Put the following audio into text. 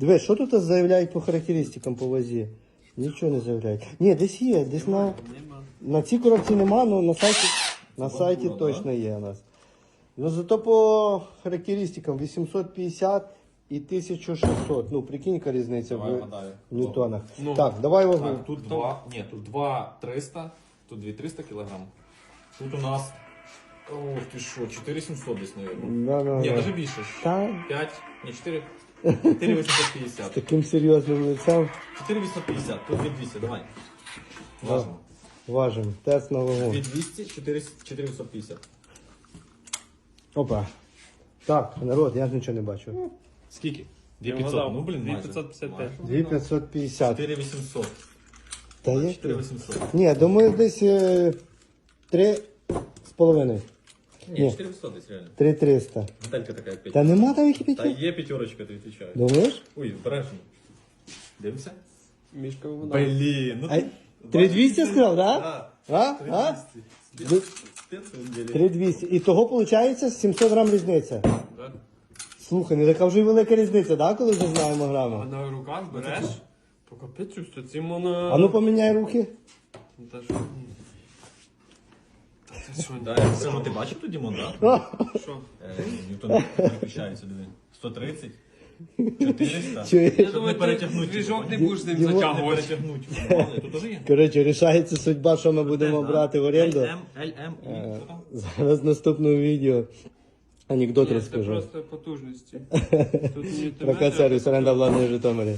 Дивись, що тут заявляють по характеристикам по вазі? Нічого не заявляють. Ні, десь є, десь на, Нема. на цій коробці нема, але на сайті, на сайті точно є у нас. Ну зато по характеристикам 850 і 1600. Ну, прикинь, яка різниця Давай в ньютонах. Ну. так, давай вагу. Так, тут два, ні, тут два 300, тут дві 300 кілограм. Тут у нас, ох ти що, 4700 десь, мабуть. Да, да, Ні, да. навіть більше. Та, 5, ні, 4, 4850. таким серйозним лицем 4850, тут 2200, давай. Важимо. важимо. Тест на вагу. 2200, 4850. Опа. Так, народ, я ж нічого не бачу. Скільки? Я 2500, ну блін, майже. 2555. 2550. 4800. Та є? 4800. Ні, думаю, десь е, три з половиною. Ні. Ні, 4800 десь реально. Три триста. Деталька така 5. Та нема там які Та є п'ятерочка, ти відповідаю. Думаєш? Ой, обережно. Дивимося? Мішка вгадав. Блін, ну ти- 3200 сказав, да? Да. А? А? 3200. Спец 3200. І того виходить 700 грам різниця. Да. Слухай, не така вже й велика різниця, да, коли вже знаємо А грами? на руках береш? По капецю, що ці. А ну поміняй руки. Ну, Та що? Що? Да, саме ти бачив тоді Дімон. Що? Е, Ньютон переключається, диви. 130, 400. Чуєш? Я думаю, не двіжок не будеш з ним затягувати. перетягнуть. Тут теж є. Коротше, рішається судьба, що ми будемо брати в оренду. LM, LM, і що там? Зараз в наступному відео анекдот Ні, Це розкажу. просто потужності. Тут Про сервіс оренда владної Житомирі.